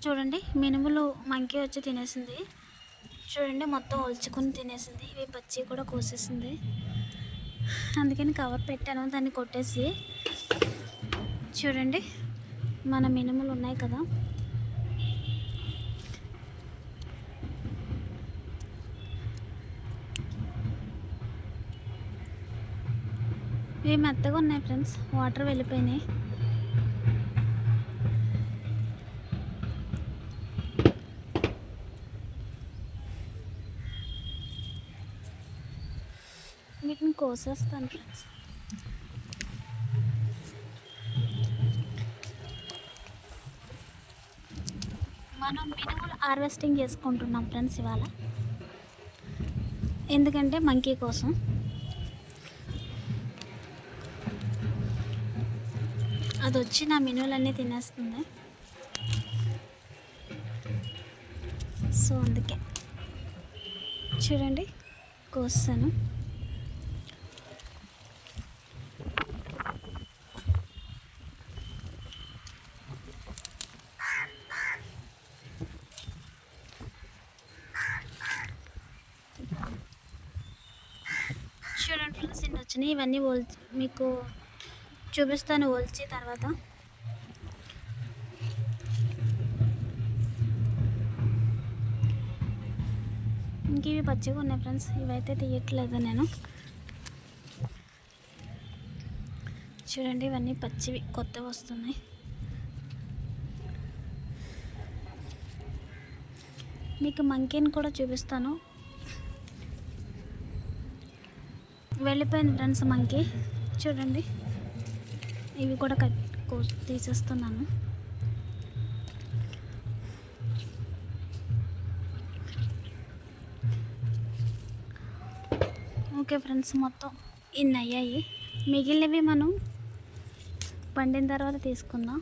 చూడండి మినుములు మంకి వచ్చి తినేసింది. చూడండి మొత్తం ఒలుచుకుని తినేసింది. ఇవి పచ్చి కూడా కోసేసింది. అందుకని కవర్ పెట్టాను దాన్ని కొట్టేసి. చూడండి మన మినుములు ఉన్నాయి కదా. ఇవి మెత్తగా ఉన్నాయి ఫ్రెండ్స్ వాటర్ వెళ్ళిపోయినాయి. వీటిని కోసేస్తాను ఫ్రెండ్స్. మనం మినుములు హార్వెస్టింగ్ చేసుకుంటున్నాం ఫ్రెండ్స్ ఇవాళ. ఎందుకంటే మంకీ కోసం. అది వచ్చి నా మినువులన్నీ తినేస్తుంది. సో అందుకే. చూడండి కోస్తాను. చూడండి ఫ్రెండ్స్ ఇన్ని వచ్చినాయి. ఇవన్నీ ఓల్చి మీకు చూపిస్తాను ఓల్చి తర్వాత. ఇంక ఇవి పచ్చిగా ఉన్నాయి ఫ్రెండ్స్. ఇవైతే తీయట్లేదు నేను. చూడండి ఇవన్నీ పచ్చివి కొత్తవి వస్తున్నాయి. మీకు మంకీని కూడా చూపిస్తాను. వెళ్ళిపోయింది ఫ్రెండ్స్ మంకి చూడండి. ఇవి కూడా కట్ తీసేస్తున్నాను. ఓకే ఫ్రెండ్స్ మొత్తం ఇన్ని అయ్యాయి. మిగిలినవి మనం పండిన తర్వాత తీసుకుందాం.